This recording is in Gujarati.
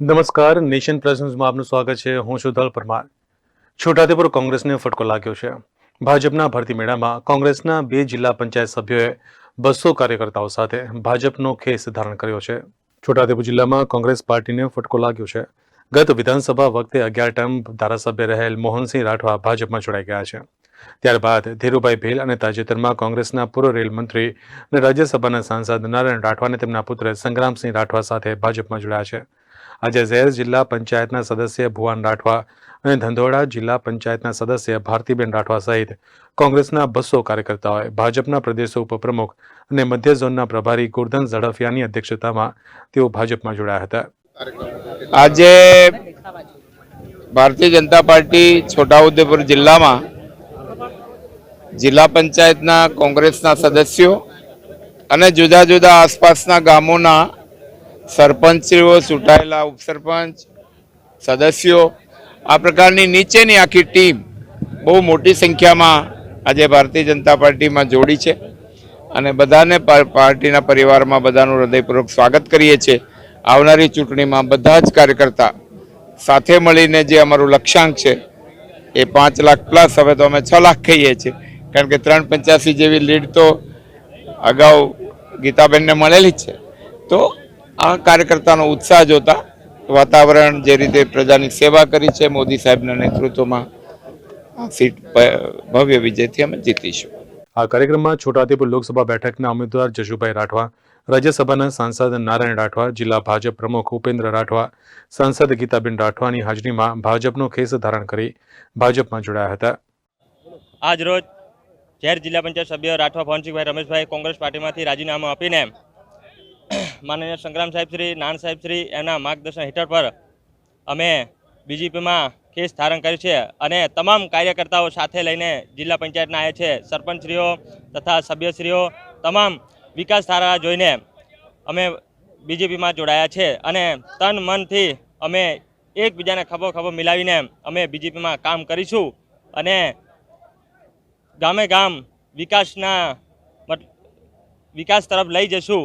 નમસ્કાર, નેશન પ્લસ ન્યૂઝમાં આપનું સ્વાગત છે. હું છું ધલ પરમાર. છોટાઉદેપુર કોંગ્રેસને ફટકો લાગ્યો છે. ભાજપના ભરતી મેળામાં કોંગ્રેસના બે જિલ્લા પંચાયત સભ્યોએ બસો કાર્યકર્તાઓ સાથે ભાજપનો ખેસ ધારણ કર્યો છે. છોટાઉદેપુર જિલ્લામાં કોંગ્રેસ પાર્ટીને ફટકો લાગ્યો છે. ગત વિધાનસભા વખતે અગિયાર ટર્મ ધારાસભ્ય રહેલ મોહનસિંહ રાઠવા ભાજપમાં જોડાઈ ગયા છે. ત્યારબાદ ધીરુભાઈ ભેલ અને તાજેતરમાં કોંગ્રેસના પૂર્વ રેલ મંત્રી અને રાજ્યસભાના સાંસદ નારાયણ રાઠવાને તેમના પુત્ર સંગ્રામસિંહ રાઠવા સાથે ભાજપમાં જોડાયા છે. આજે ઝેર જિલ્લા પંચાયતના સદસ્ય ભુવાન રાઠવા અને ધંધોડા જિલ્લા પંચાયતના સદસ્ય ભારતીબેન રાઠવા સહિત કોંગ્રેસના બસો કાર્યકર્તાઓએ ભાજપના પ્રદેશો ઉપપ્રમુખ અને મધ્ય ઝોનના પ્રભારી ગુરધન ઝડફિયાની અધ્યક્ષતામાં તેઓ ભાજપમાં જોડાયા હતા. આજે ભારતીય જનતા પાર્ટી છોટાઉદેપુર જિલ્લામાં જિલ્લા પંચાયતના કોંગ્રેસના સદસ્યો અને જુદા જુદા આસપાસના ગામોના સરપંચીઓ ચૂંટાયેલા ઉપસરપંચ, સદસ્યો, આ પ્રકારની નીચેની આખી ટીમ બહુ મોટી સંખ્યામાં આજે ભારતીય જનતા પાર્ટીમાં જોડી છે અને બધાને પાર્ટીના પરિવારમાં બધાનું હૃદયપૂર્વક સ્વાગત કરીએ છીએ. આવનારી ચૂંટણીમાં બધા જ કાર્યકર્તા સાથે મળીને જે અમારું લક્ષ્યાંક છે એ પાંચ લાખ પ્લસ હવે તો અમે છ લાખ કહીએ છીએ. કારણ કે ત્રણ પંચ્યાસી જેવી લીડ તો અગાઉ ગીતાબેનને મળેલી છે. તો આ કાર્યકર્તાનો ઉત્સાહ જોતા વાતાવરણ જે રીતે પ્રજાની સેવા કરી છે મોદી સાહેબના નેતૃત્વમાં આ સીટ ભવ્ય વિજયથી અમે જીતીશું. આ કાર્યક્રમમાં છોટાઉદેપુર લોકસભા બેઠકના ઉમેદવાર જશુભાઈ રાઠવા રાજ્યસભાના સાંસદ નારાયણ રાઠવા જિલ્લા ભાજપ પ્રમુખ ઉપેન્દ્ર રાઠવા સાંસદ ગીતાબેન રાઠવાની હાજરીમાં ભાજપનો ખેસ ધારણ કરી ભાજપમાં જોડાયા હતા. આજ રોજ શહેર જિલ્લા પંચાયત સભ્ય રાઠવા ભવનસિંહભાઈ રમેશભાઈ કોંગ્રેસ પાર્ટીમાંથી રાજીનામું આપીને માનનીય સંગ્રામ સાહેબ શ્રી, નાન સાહેબ શ્રી એના માર્ગદર્શન હેઠળ પર અમે બીજેપીમાં કેસ ધારણ કર્યું છે અને તમામ કાર્યકર્તાઓ સાથે લઈને જિલ્લા પંચાયતના આવ્યા છે. સરપંચશ્રીઓ તથા સભ્યશ્રીઓ તમામ વિકાસ ધારા જોઈને અમે બીજેપીમાં જોડાયા છે અને તન મનથી અમે એકબીજાને ખભો ખભો મિલાવીને અમે બીજેપીમાં કામ કરીશું અને ગામે ગામ વિકાસના વિકાસ તરફ લઈ જશું.